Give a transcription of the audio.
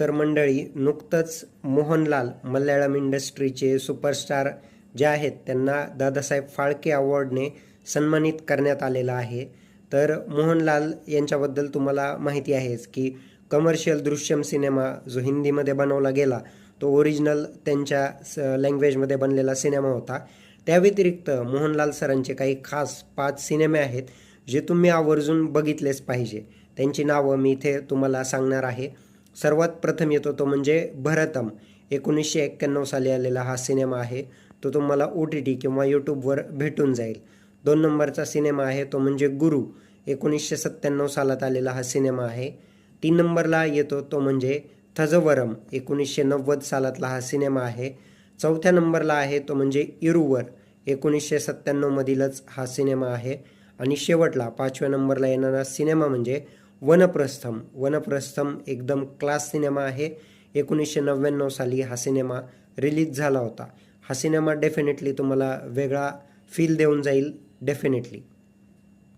तर मंडळी नुकतंच मोहनलाल मल्याळम इंडस्ट्रीचे सुपरस्टार जे आहेत त्यांना दादासाहेब फाळके अवॉर्डने सन्मानित करण्यात आलेलं आहे. तर मोहनलाल यांच्याबद्दल तुम्हाला माहिती आहेच की कमर्शियल दृश्यम सिनेमा जो हिंदीमध्ये बनवला गेला तो ओरिजिनल त्यांच्या स लँग्वेजमध्ये बनलेला सिनेमा होता. त्या व्यतिरिक्त मोहनलाल सरांचे काही खास पाच सिनेमे आहेत जे तुम्ही आवर्जून बघितलेच पाहिजे. त्यांची नावं मी इथे तुम्हाला सांगणार आहे. सर्वात प्रथम येतो तो म्हणजे भरतम. एकोणीसशे एक्क्याण्णव साली आलेला हा सिनेमा आहे. तो तुम्हाला ओ टी टी किंवा यूट्यूबवर भेटून जाईल. दोन नंबरचा सिनेमा आहे तो म्हणजे गुरु. एकोणीसशे सत्त्याण्णव सालात आलेला हा सिनेमा आहे. तीन नंबरला येतो तो म्हणजे थजवरम. एकोणीसशे नव्वद सालातला हा सिनेमा आहे. चौथ्या नंबरला आहे तो म्हणजे इरुवर. एकोणीसशे सत्त्याण्णवमधीलच हा सिनेमा आहे. आणि शेवटला पाचव्या नंबरला येणारा सिनेमा म्हणजे वनप्रस्थम. वनप्रस्थम एकदम क्लास सिनेमा आहे. एकोणीसशे नव्याण्णव साली हा सिनेमा रिलीज झाला होता. हा सिनेमा डेफिनेटली तुम्हाला वेगळा फील देऊन जाईल डेफिनेटली